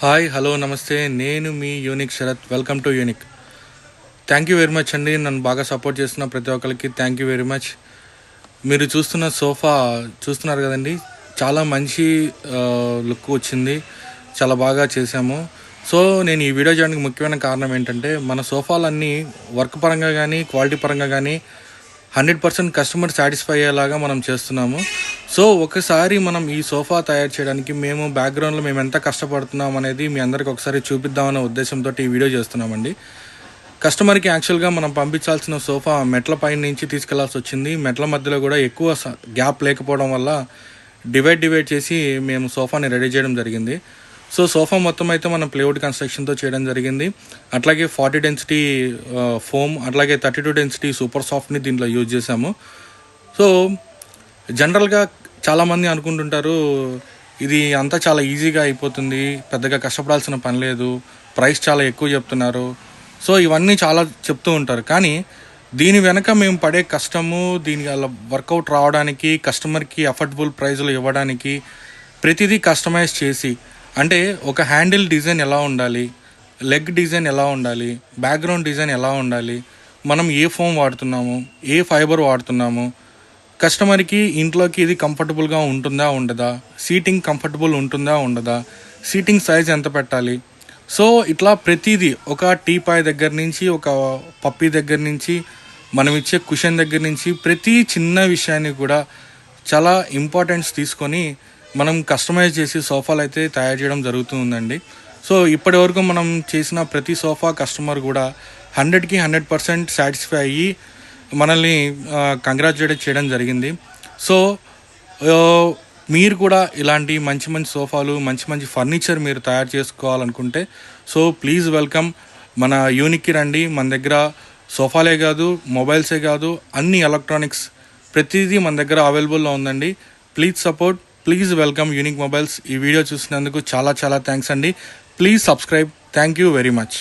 Hi hello నమస్తే. నేను మీ unique Sharath. Welcome to unique thank you very much అండి. నన్ను బాగా సపోర్ట్ చేస్తున్న ప్రతి ఒక్కరికి థ్యాంక్ యూ వెరీ మచ్ మీరు చూస్తున్న సోఫా చూస్తున్నారు కదండి. చాలా మంచి లుక్ వచ్చింది. చాలా బాగా చేశాము. సో నేను ఈ వీడియో చేయడానికి ముఖ్యమైన కారణం ఏంటంటే మన సోఫాలన్నీ వర్క్ పరంగా కానీ క్వాలిటీ పరంగా కానీ హండ్రెడ్ పర్సెంట్ కస్టమర్ సాటిస్ఫై అయ్యేలాగా మనం చేస్తున్నాము. సో ఒకసారి మనం ఈ సోఫా తయారు చేయడానికి మేము బ్యాక్గ్రౌండ్లో మేము ఎంత కష్టపడుతున్నాం అనేది మీ అందరికి ఒకసారి చూపిద్దామనే ఉద్దేశంతో ఈ వీడియో చేస్తున్నామండి. కస్టమర్కి యాక్చువల్గా మనం పంపించాల్సిన సోఫా మెట్ల పైన నుంచి తీసుకెళ్ళాల్సి వచ్చింది. మెట్ల మధ్యలో కూడా ఎక్కువ గ్యాప్ లేకపోవడం వల్ల డివైడ్ డివైడ్ చేసి మేము సోఫాని రెడీ చేయడం జరిగింది. సో సోఫా మొత్తం అయితే మనం ప్లేవుడ్ కన్స్ట్రక్షన్తో చేయడం జరిగింది. అట్లాగే ఫార్టీ డెన్సిటీ ఫోమ్ అట్లాగే థర్టీ టూ డెన్సిటీ సూపర్ సాఫ్ట్ని దీంట్లో యూజ్ చేసాము సో జనరల్గా చాలామంది అనుకుంటుంటారు ఇది అంతా చాలా ఈజీగా అయిపోతుంది పెద్దగా కష్టపడాల్సిన పని లేదు ప్రైస్ చాలా ఎక్కువ చెప్తున్నారు. సో ఇవన్నీ చాలా చెప్తూ ఉంటారు. కానీ దీని వెనక మేము పడే కష్టము దీని వల్ల వర్కౌట్ రావడానికి కస్టమర్కి అఫోర్డబుల్ ప్రైజ్లు ఇవ్వడానికి ప్రతిదీ కస్టమైజ్ చేసి అంటే ఒక హ్యాండిల్ డిజైన్ ఎలా ఉండాలి లెగ్ డిజైన్ ఎలా ఉండాలి బ్యాక్గ్రౌండ్ డిజైన్ ఎలా ఉండాలి మనం ఏ ఫోమ్ వాడుతున్నాము ఏ ఫైబర్ వాడుతున్నాము కస్టమర్కి ఇంట్లోకి ఇది కంఫర్టబుల్గా ఉంటుందా ఉండదా? సీటింగ్ కంఫర్టబుల్ ఉంటుందా ఉండదా? సీటింగ్ సైజ్ ఎంత పెట్టాలి? సో ఇట్లా ప్రతిదీ ఒక టీపాయ్ దగ్గర నుంచి ఒక పప్పీ దగ్గర నుంచి మనం ఇచ్చే కుషన్ దగ్గర నుంచి ప్రతి చిన్న విషయాన్ని కూడా చాలా ఇంపార్టెన్స్ తీసుకొని మనం కస్టమైజ్ చేసి సోఫాలు అయితే తయారు చేయడం జరుగుతూ ఉందండి సో ఇప్పటి వరకు మనం చేసిన ప్రతి సోఫా కస్టమర్ కూడా హండ్రెడ్కి హండ్రెడ్ పర్సెంట్ సాటిస్ఫై అయ్యి మనల్ని కంగ్రాచులేట్ చేయడం జరిగింది. సో మీరు కూడా ఇలాంటి మంచి మంచి సోఫాలు మంచి మంచి ఫర్నిచర్ మీరు తయారు చేసుకోవాలనుకుంటే సో ప్లీజ్ వెల్కమ్ మన యూనిక్కి రండి. మన దగ్గర సోఫాలే కాదు మొబైల్సే కాదు అన్ని ఎలక్ట్రానిక్స్ ప్రతిదీ మన దగ్గర అవైలబుల్లో ఉందండి. Please support please welcome unique mobiles ఈ వీడియో చూసినందుకు చాలా చాలా థ్యాంక్స్ అండి. Please subscribe thank you very much